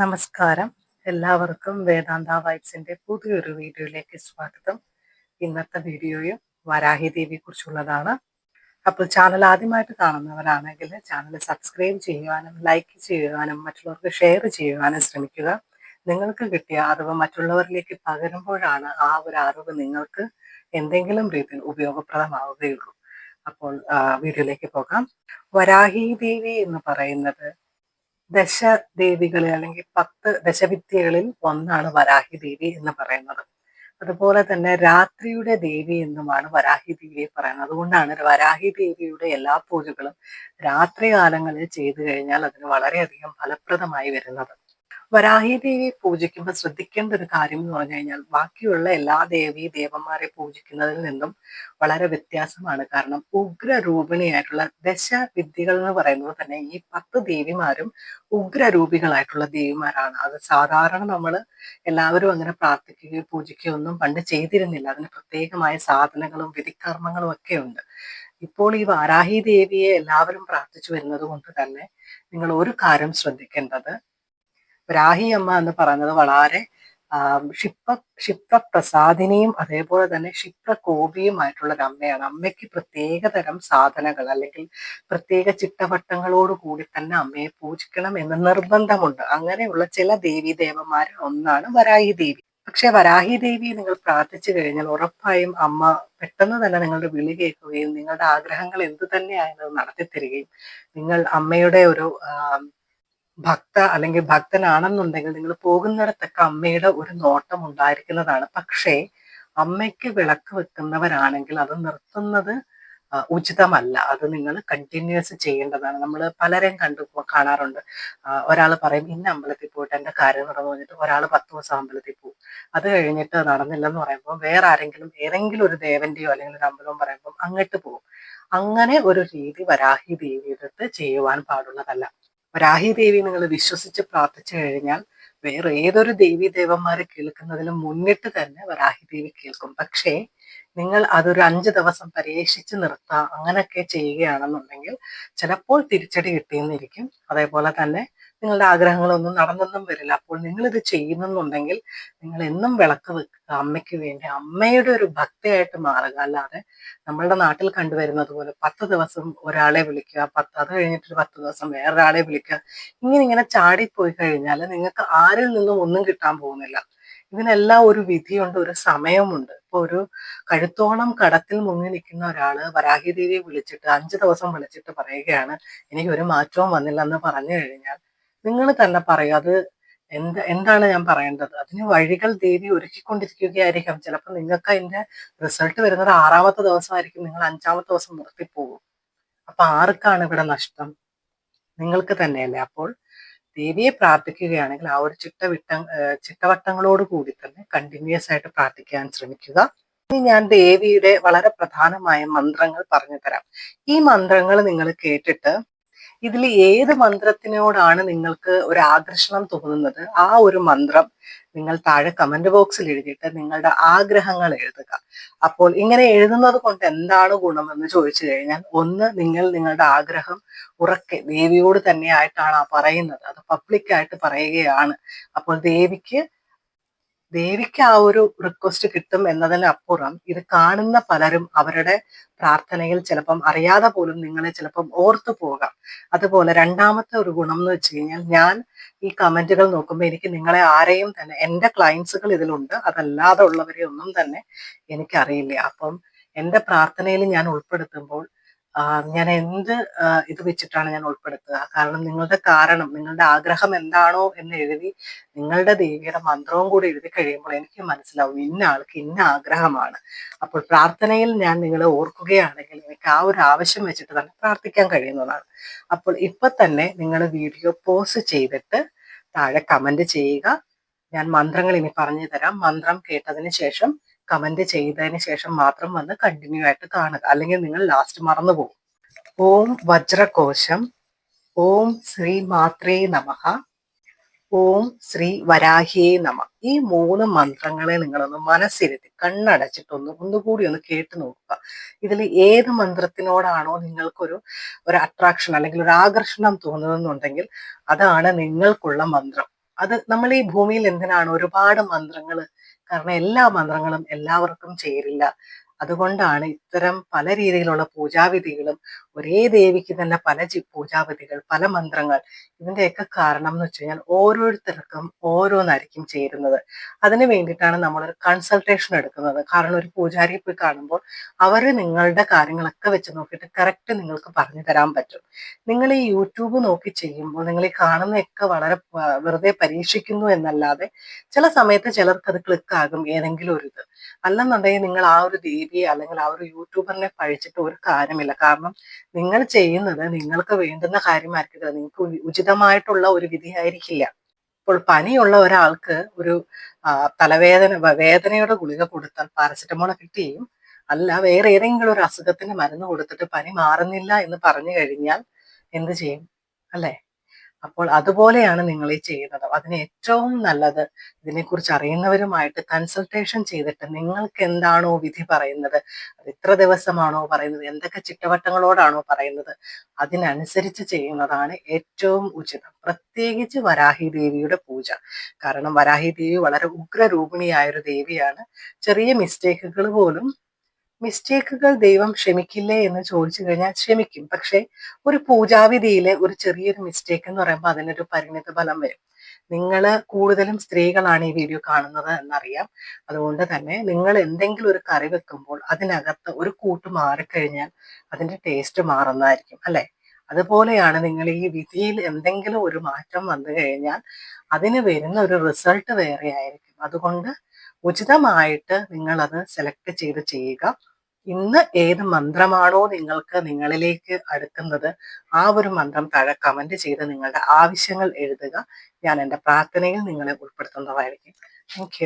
നമസ്കാരം. എല്ലാവർക്കും വേദാന്ത വൈബ്സിന്റെ പുതിയൊരു വീഡിയോയിലേക്ക് സ്വാഗതം. ഇന്നത്തെ വീഡിയോയും വരാഹി ദേവിയെ കുറിച്ചുള്ളതാണ് അപ്പോൾ ചാനൽ ആദ്യമായിട്ട് കാണുന്നവരാണെങ്കിൽ ചാനൽ സബ്സ്ക്രൈബ് ചെയ്യുവാനും ലൈക്ക് ചെയ്യുവാനും മറ്റുള്ളവർക്ക് ഷെയർ ചെയ്യുവാനും ശ്രമിക്കുക. നിങ്ങൾക്ക് കിട്ടിയ അറിവ് മറ്റുള്ളവരിലേക്ക് പകരുമ്പോഴാണ് ആ ഒരു അറിവ് നിങ്ങൾക്ക് എന്തെങ്കിലും രീതിയിൽ ഉപയോഗപ്രദമാവുകയുള്ളൂ. അപ്പോൾ വീഡിയോയിലേക്ക് പോകാം. വരാഹി ദേവി എന്ന് പറയുന്നത് ദശദേവികളിൽ അല്ലെങ്കിൽ പത്ത് ദശവിദ്യകളിൽ ഒന്നാണ് വരാഹി ദേവി എന്ന് പറയുന്നത്. അതുപോലെ തന്നെ രാത്രിയുടെ ദേവി എന്നുമാണ് വരാഹി ദേവിയെ പറയുന്നത്. അതുകൊണ്ടാണ് വരാഹി ദേവിയുടെ എല്ലാ പൂജകളും രാത്രി കാലങ്ങളിൽ ചെയ്തു കഴിഞ്ഞാൽ അതിന് വളരെയധികം ഫലപ്രദമായി വരുന്നത്. വരാഹി ദേവി പൂജിക്കുമ്പോൾ ശ്രദ്ധിക്കേണ്ട ഒരു കാര്യം എന്ന് പറഞ്ഞു കഴിഞ്ഞാൽ ബാക്കിയുള്ള എല്ലാ ദേവി ദേവന്മാരെ പൂജിക്കുന്നതിൽ നിന്നും വളരെ വ്യത്യാസമാണ്. കാരണം ഉഗ്രരൂപിണിയായിട്ടുള്ള ദശവിദ്യകൾ എന്ന് പറയുന്നത് തന്നെ ഈ പത്ത് ദേവിമാരും ഉഗ്രരൂപികളായിട്ടുള്ള ദേവിമാരാണ്. അത് സാധാരണ നമ്മൾ എല്ലാവരും അങ്ങനെ പ്രാർത്ഥിക്കുകയോ പൂജിക്കുകയോ ഒന്നും പണ്ട് ചെയ്തിരുന്നില്ല. അതിന് പ്രത്യേകമായ സാധനങ്ങളും വിധികർമ്മങ്ങളും ഒക്കെ ഉണ്ട്. ഇപ്പോൾ ഈ വാരാഹി ദേവിയെ എല്ലാവരും പ്രാർത്ഥിച്ചു വരുന്നത് കൊണ്ട് തന്നെ നിങ്ങൾ ഒരു കാര്യം ശ്രദ്ധിക്കേണ്ടത് രാഹി അമ്മ എന്ന് പറയുന്നത് വളരെ ക്ഷിപ്ര ക്ഷിപ്രപ്രസാദിനിയും അതേപോലെ തന്നെ ക്ഷിപ്രകോപിയുമായിട്ടുള്ള ഒരു അമ്മയാണ്. അമ്മയ്ക്ക് പ്രത്യേക തരം സാധനകൾ അല്ലെങ്കിൽ പ്രത്യേക ചിട്ടവട്ടങ്ങളോട് കൂടി തന്നെ അമ്മയെ പൂജിക്കണം എന്ന് നിർബന്ധമുണ്ട്. അങ്ങനെയുള്ള ചില ദേവീ ദേവന്മാരിൽ ഒന്നാണ് വരാഹി ദേവി. പക്ഷെ വരാഹി ദേവിയെ നിങ്ങൾ പ്രാർത്ഥിച്ചു കഴിഞ്ഞാൽ ഉറപ്പായും അമ്മ പെട്ടെന്ന് തന്നെ നിങ്ങളുടെ വിളി കേൾക്കുകയും നിങ്ങളുടെ ആഗ്രഹങ്ങൾ എന്തു തന്നെയായാലും നടത്തി തരികയും നിങ്ങൾ അമ്മയുടെ ഒരു ഭക്ത അല്ലെങ്കിൽ ഭക്തനാണെന്നുണ്ടെങ്കിൽ നിങ്ങൾ പോകുന്നിടത്തൊക്കെ അമ്മയുടെ ഒരു നോട്ടം ഉണ്ടായിരിക്കുന്നതാണ്. പക്ഷേ അമ്മയ്ക്ക് വിളക്ക് വെക്കുന്നവരാണെങ്കിൽ അത് നിർത്തുന്നത് ഉചിതമല്ല. അത് നിങ്ങൾ കണ്ടിന്യൂസ് ചെയ്യേണ്ടതാണ്. നമ്മൾ പലരെയും കണ്ടു കാണാറുണ്ട്. ഒരാൾ പറയും ഇന്ന അമ്പലത്തിൽ പോയിട്ട് എന്റെ കാര്യം നടന്നു പറഞ്ഞിട്ട് ഒരാൾ പത്ത് ദിവസം അമ്പലത്തിൽ പോകും. അത് കഴിഞ്ഞിട്ട് നടന്നില്ലെന്ന് പറയുമ്പോൾ വേറെ ആരെങ്കിലും ഏതെങ്കിലും ഒരു ദേവന്റെയോ അല്ലെങ്കിൽ ഒരു അമ്പലവും പറയുമ്പോൾ അങ്ങോട്ട് പോകും. അങ്ങനെ ഒരു രീതി വരാഹി ദേവിയുടെ ചെയ്യുവാൻ പാടുള്ളതല്ല. വരാഹി ദേവി നിങ്ങൾ വിശ്വസിച്ച് പ്രാർത്ഥിച്ചു കഴിഞ്ഞാൽ വേറെ ഏതൊരു ദേവി ദേവന്മാരെ കേൾക്കുന്നതിലും മുന്നിട്ട് തന്നെ വരാഹി ദേവി കേൾക്കും. പക്ഷേ നിങ്ങൾ അതൊരു അഞ്ച് ദിവസം പരീക്ഷിച്ച് നിർത്താം അങ്ങനെയൊക്കെ ചെയ്യുകയാണെന്നുണ്ടെങ്കിൽ ചിലപ്പോൾ തിരിച്ചടി കിട്ടിയെന്നിരിക്കും. അതേപോലെ തന്നെ നിങ്ങളുടെ ആഗ്രഹങ്ങളൊന്നും നടന്നൊന്നും വരില്ല. അപ്പോൾ നിങ്ങളിത് ഇത് ചെയ്യുന്നുണ്ടെങ്കിൽ നിങ്ങൾ എന്നും വിളക്ക് വെക്കുക അമ്മയ്ക്ക് വേണ്ടി. അമ്മയുടെ ഒരു ഭക്തിയായിട്ട് മാറുക. അല്ലാതെ നമ്മളുടെ നാട്ടിൽ കണ്ടുവരുന്നത് പോലെ പത്ത് ദിവസം ഒരാളെ വിളിക്കുക പത്ത് അത് കഴിഞ്ഞിട്ട് പത്ത് ദിവസം വേറൊരാളെ വിളിക്കുക ഇങ്ങനെ ഇങ്ങനെ ചാടിപ്പോയി കഴിഞ്ഞാൽ നിങ്ങൾക്ക് ആരിൽ നിന്നും ഒന്നും കിട്ടാൻ പോകുന്നില്ല. ഇതിനെല്ലാം ഒരു വിധിയുണ്ട് ഒരു സമയമുണ്ട്. ഇപ്പൊ ഒരു കഴുത്തോളം കടത്തിൽ മുങ്ങി നിൽക്കുന്ന ഒരാൾ വരാഹിദേവിയെ വിളിച്ചിട്ട് അഞ്ചു ദിവസം വിളിച്ചിട്ട് പറയുകയാണ് എനിക്ക് ഒരു മാറ്റവും വന്നില്ല എന്ന് പറഞ്ഞു കഴിഞ്ഞാൽ നിങ്ങൾ തന്നെ പറയും അത് എന്ത് എന്താണ് ഞാൻ പറയേണ്ടത്? അതിന് വഴികൾ ദേവി ഒരുക്കിക്കൊണ്ടിരിക്കുകയായിരിക്കാം. ചിലപ്പോൾ നിങ്ങൾക്ക് അതിന്റെ റിസൾട്ട് വരുന്നത് ആറാമത്തെ ദിവസമായിരിക്കും നിങ്ങൾ അഞ്ചാമത്തെ ദിവസം നിർത്തിപ്പോകും. അപ്പൊ ആർക്കാണ് ഇവിടെ നഷ്ടം? നിങ്ങൾക്ക് തന്നെയല്ലേ. അപ്പോൾ ദേവിയെ പ്രാർത്ഥിക്കുകയാണെങ്കിൽ ആ ഒരു ചിട്ടവിട്ട ചിട്ടവട്ടങ്ങളോട് കൂടി തന്നെ കണ്ടിന്യൂസ് ആയിട്ട് പ്രാർത്ഥിക്കാൻ ശ്രമിക്കുക. ഇനി ഞാൻ ദേവിയുടെ വളരെ പ്രധാനമായ മന്ത്രങ്ങൾ പറഞ്ഞു തരാം ഈ മന്ത്രങ്ങൾ നിങ്ങൾ കേട്ടിട്ട് ഇതിൽ ഏത് മന്ത്രത്തിനോടാണ് നിങ്ങൾക്ക് ഒരു ആകർഷണം തോന്നുന്നത്? ആ ഒരു മന്ത്രം നിങ്ങൾ താഴെ കമന്റ് ബോക്സിൽ എഴുതിയിട്ട് നിങ്ങളുടെ ആഗ്രഹങ്ങൾ എഴുതുക. അപ്പോൾ ഇങ്ങനെ എഴുതുന്നത് കൊണ്ട് എന്താണ് ഗുണമെന്ന് ചോദിച്ചു കഴിഞ്ഞാൽ ഒന്ന് നിങ്ങൾ നിങ്ങളുടെ ആഗ്രഹം ഉറക്കെ ദേവിയോട് തന്നെയായിട്ടാണ് ആ പറയുന്നത്. അത് പബ്ലിക്കായിട്ട് പറയുകയാണ്. അപ്പോൾ ദേവിക്ക് ദേവിക്ക് ആ ഒരു റിക്വസ്റ്റ് കിട്ടും എന്നതിനപ്പുറം ഇത് കാണുന്ന പലരും അവരുടെ പ്രാർത്ഥനയിൽ ചിലപ്പം അറിയാതെ പോലും നിങ്ങളെ ചിലപ്പം ഓർത്തു പോകാം. അതുപോലെ രണ്ടാമത്തെ ഒരു ഗുണം എന്ന് വെച്ച് കഴിഞ്ഞാൽ ഞാൻ ഈ കമന്റുകൾ നോക്കുമ്പോൾ എനിക്ക് നിങ്ങളെ ആരെയും തന്നെ എന്റെ ക്ലയൻസുകൾ ഇതിലുണ്ട് അതല്ലാതെ ഉള്ളവരെ ഒന്നും തന്നെ എനിക്കറിയില്ല. അപ്പം എന്റെ പ്രാർത്ഥനയിൽ ഞാൻ ഉൾപ്പെടുത്തുമ്പോൾ ഞാൻ എന്ത് ഇത് വെച്ചിട്ടാണ് ഞാൻ ഉൾപ്പെടുത്തുക? കാരണം നിങ്ങളുടെ കാരണം നിങ്ങളുടെ ആഗ്രഹം എന്താണോ എന്ന് എഴുതി നിങ്ങളുടെ ദേവിയുടെ മന്ത്രവും കൂടി എഴുതി കഴിയുമ്പോൾ എനിക്ക് മനസ്സിലാവും ഇന്ന ആൾക്ക് ഇന്ന ആഗ്രഹമാണ്. അപ്പോൾ പ്രാർത്ഥനയിൽ ഞാൻ നിങ്ങളെ ഓർക്കുകയാണെങ്കിൽ എനിക്ക് ആ ഒരു ആവശ്യം വെച്ചിട്ട് തന്നെ പ്രാർത്ഥിക്കാൻ കഴിയുന്നതാണ്. അപ്പോൾ ഇപ്പൊ തന്നെ നിങ്ങൾ വീഡിയോ പോസ് ചെയ്തിട്ട് താഴെ കമന്റ് ചെയ്യുക. ഞാൻ മന്ത്രങ്ങൾ ഇനി പറഞ്ഞു തരാം മന്ത്രം കേട്ടതിന് ശേഷം കമന്റ് ചെയ്തതിന് ശേഷം മാത്രം വന്ന് കണ്ടിന്യൂ ആയിട്ട് കാണുക. അല്ലെങ്കിൽ നിങ്ങൾ ലാസ്റ്റ് മറന്നു പോകും. ഓം വജ്രകോശം ഓം ശ്രീ മാത്രേ നമഹ ഓം ശ്രീ വരാഹിയേ നമ. ഈ മൂന്ന് മന്ത്രങ്ങളെ നിങ്ങളൊന്ന് മനസ്സിരുത്തി കണ്ണടച്ചിട്ടൊന്ന് ഒന്നുകൂടി ഒന്ന് കേട്ട് നോക്കുക. ഇതിൽ ഏത് മന്ത്രത്തിനോടാണോ നിങ്ങൾക്കൊരു ഒരു അട്രാക്ഷൻ അല്ലെങ്കിൽ ഒരു ആകർഷണം തോന്നുന്നുണ്ടെങ്കിൽ അതാണ് നിങ്ങൾക്കുള്ള മന്ത്രം. അത് നമ്മൾ ഈ ഭൂമിയിൽ എന്തിനാണ് ഒരുപാട് മന്ത്രങ്ങൾ കാരണം എല്ലാ മന്ത്രങ്ങളും എല്ലാവർക്കും ചേരില്ല. അതുകൊണ്ടാണ് ഇത്തരം പല രീതിയിലുള്ള പൂജാവിധികളും ഒരേ ദേവിക്ക് തന്നെ പല പൂജാവിധികൾ പല മന്ത്രങ്ങൾ ഇതിന്റെയൊക്കെ കാരണം എന്ന് വെച്ച് കഴിഞ്ഞാൽ ഓരോരുത്തർക്കും ഓരോന്നായിരിക്കും ചേരുന്നത്. അതിന് വേണ്ടിയിട്ടാണ് നമ്മളൊരു കൺസൾട്ടേഷൻ എടുക്കുന്നത്. കാരണം ഒരു പൂജാരിയെ പോയി കാണുമ്പോൾ അവർ നിങ്ങളുടെ കാര്യങ്ങളൊക്കെ വെച്ച് നോക്കിയിട്ട് കറക്റ്റ് നിങ്ങൾക്ക് പറഞ്ഞു തരാൻ പറ്റും. നിങ്ങൾ ഈ യൂട്യൂബ് നോക്കി ചെയ്യുമ്പോൾ നിങ്ങൾ ഈ കാണുന്നതൊക്കെ വളരെ വെറുതെ പരീക്ഷിക്കുന്നു എന്നല്ലാതെ ചില സമയത്ത് ചിലർക്ക് അത് ക്ലിക്കാകും ഏതെങ്കിലും ഒരു ഇത് അല്ലെന്നുണ്ടെങ്കിൽ നിങ്ങൾ ആ ഒരു ദേവിയെ അല്ലെങ്കിൽ ആ ഒരു യൂട്യൂബറിനെ പഴിച്ചിട്ട് ഒരു കാര്യമില്ല. കാരണം നിങ്ങൾ ചെയ്യുന്നത് നിങ്ങൾക്ക് വേണ്ടുന്ന കാര്യമായിരിക്കില്ല നിങ്ങൾക്ക് ഉചിതമായിട്ടുള്ള ഒരു വിധിയായിരിക്കില്ല. ഇപ്പോൾ പനിയുള്ള ഒരാൾക്ക് ഒരു തലവേദന വേദനയുടെ ഗുളിക കൊടുത്താൽ പാരസെറ്റമോൾ കിട്ടുകയും അല്ല വേറെ ഏതെങ്കിലും ഒരു അസുഖത്തിന് മരുന്ന് കൊടുത്തിട്ട് പനി മാറുന്നില്ല എന്ന് പറഞ്ഞു കഴിഞ്ഞാൽ എന്ത് ചെയ്യും? അല്ലേ? അപ്പോൾ അതുപോലെയാണ് നിങ്ങൾ ഈ ചെയ്യുന്നത് അതിന് ഏറ്റവും നല്ലത് ഇതിനെക്കുറിച്ച് അറിയുന്നവരുമായിട്ട് കൺസൾട്ടേഷൻ ചെയ്തിട്ട് നിങ്ങൾക്ക് എന്താണോ വിധി പറയുന്നത് അത് എത്ര ദിവസമാണോ പറയുന്നത് എന്തൊക്കെ ചിട്ടവട്ടങ്ങളോടാണോ പറയുന്നത് അതിനനുസരിച്ച് ചെയ്യുന്നതാണ് ഏറ്റവും ഉചിതം. പ്രത്യേകിച്ച് വരാഹി ദേവിയുടെ പൂജ. കാരണം വരാഹി ദേവി വളരെ ഉഗ്രരൂപിണിയായ ഒരു ദേവിയാണ്. ചെറിയ മിസ്റ്റേക്കുകൾ പോലും മിസ്റ്റേക്കുകൾ ദൈവം ക്ഷമിക്കില്ലേ എന്ന് ചോദിച്ചു കഴിഞ്ഞാൽ ക്ഷമിക്കും. പക്ഷെ ഒരു പൂജാവിധിയിലെ ഒരു ചെറിയൊരു മിസ്റ്റേക്ക് എന്ന് പറയുമ്പോൾ അതിനൊരു പരിണിത ഫലം വരും. നിങ്ങൾ കൂടുതലും സ്ത്രീകളാണ് ഈ വീഡിയോ കാണുന്നത് എന്നറിയാം. അതുകൊണ്ട് തന്നെ നിങ്ങൾ എന്തെങ്കിലും ഒരു കറി വെക്കുമ്പോൾ അതിനകത്ത് ഒരു കൂട്ട് മാറിക്കഴിഞ്ഞാൽ അതിന്റെ ടേസ്റ്റ് മാറുന്നതായിരിക്കും അല്ലെ? അതുപോലെയാണ് നിങ്ങൾ ഈ വിധിയിൽ എന്തെങ്കിലും ഒരു മാറ്റം വന്നു കഴിഞ്ഞാൽ അതിന് വരുന്ന ഒരു റിസൾട്ട് വേറെ ആയിരിക്കും. അതുകൊണ്ട് ഉചിതമായിട്ട് നിങ്ങൾ അത് സെലക്ട് ചെയ്ത് ചെയ്യുക. ഇന്ന് ഏത് മന്ത്രമാണോ നിങ്ങൾക്ക് നിങ്ങളിലേക്ക് അടുക്കുന്നത് ആ ഒരു മന്ത്രം താഴെ കമന്റ് ചെയ്ത് നിങ്ങളുടെ ആവശ്യങ്ങൾ എഴുതുക. ഞാൻ എന്റെ പ്രാർത്ഥനയിൽ നിങ്ങളെ ഉൾപ്പെടുത്തുന്നതായിരിക്കും. താങ്ക്